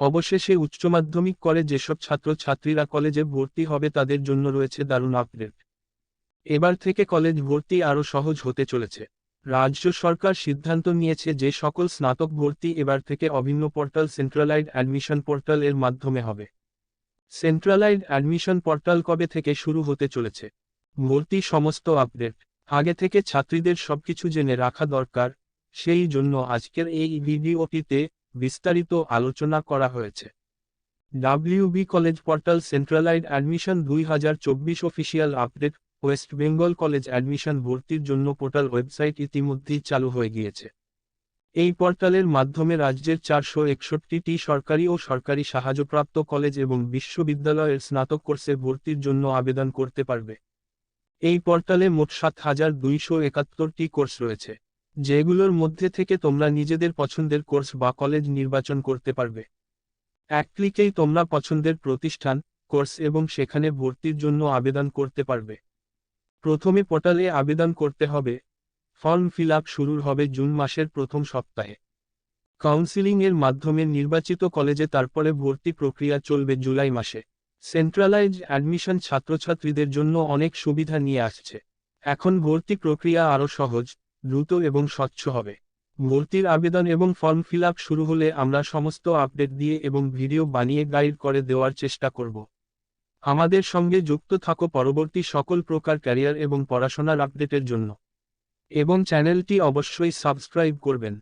অবশেষে উচ্চ মাধ্যমিক করে যেসব ছাত্র ছাত্রীরা কলেজে ভর্তি হবে তাদের জন্য রয়েছে দারুণ আপডেট। এবার থেকে কলেজ ভর্তি আরও সহজ হতে চলেছে। রাজ্য সরকার সিদ্ধান্ত নিয়েছে যে সকল স্নাতক ভর্তি এবার থেকে অভিন্ন পোর্টাল সেন্ট্রালাইড অ্যাডমিশন পোর্টাল এর মাধ্যমে হবে। সেন্ট্রালাইড অ্যাডমিশন পোর্টাল কবে থেকে শুরু হতে চলেছে? ভর্তি সমস্ত আপডেট। আগে থেকে ছাত্রীদের সবকিছু জেনে রাখা দরকার। সেই জন্য আজকের এই ভিডিওটিতে বিস্তারিত আলোচনা করা হয়েছে। WB college portal centralised admission দুই হাজার চব্বিশ official update West Bengal college admission ভর্তির জন্য পোর্টাল ওয়েবসাইট ইতিমধ্যেই চালু হয়ে গিয়েছে। এই পোর্টালের মাধ্যমে রাজ্যের চারশো একষট্টিটি সরকারি ও সরকারি সাহায্যপ্রাপ্ত কলেজ এবং বিশ্ববিদ্যালয়ের স্নাতক কোর্সে ভর্তির জন্য আবেদন করতে পারবে। এই পোর্টালে মোট সাত হাজার দুইশো একাত্তরটি কোর্স রয়েছে। যেগুলোর মধ্যে থেকে তোমরা নিজেদের পছন্দের কোর্স বা কলেজ নির্বাচন করতে পারবে। এক ক্লিকেই তোমরা পছন্দের প্রতিষ্ঠান, কোর্স এবং সেখানে ভর্তির জন্য আবেদন করতে পারবে। প্রথমে পোর্টালে আবেদন করতে হবে। ফর্ম ফিল আপ শুরুর হবে জুন মাসের প্রথম সপ্তাহে। কাউন্সিলিং এর মাধ্যমে নির্বাচিত কলেজে তারপরে ভর্তি প্রক্রিয়া চলবে জুলাই মাসে। সেন্ট্রালাইজ অ্যাডমিশন ছাত্রছাত্রীদের জন্য অনেক সুবিধা নিয়ে আসছে। এখন ভর্তি প্রক্রিয়া আরও সহজ। দ্রুত এবং স্বচ্ছ হবে। ভর্তির আবেদন এবং ফর্ম ফিল শুরু হলে আমরা সমস্ত আপডেট দিয়ে এবং ভিডিও বানিয়ে গাইড করে দেওয়ার চেষ্টা করব। আমাদের সঙ্গে যুক্ত থাকো পরবর্তী সকল প্রকার ক্যারিয়ার এবং পড়াশোনার আপডেটের জন্য। এবং চ্যানেলটি অবশ্যই সাবস্ক্রাইব করবেন।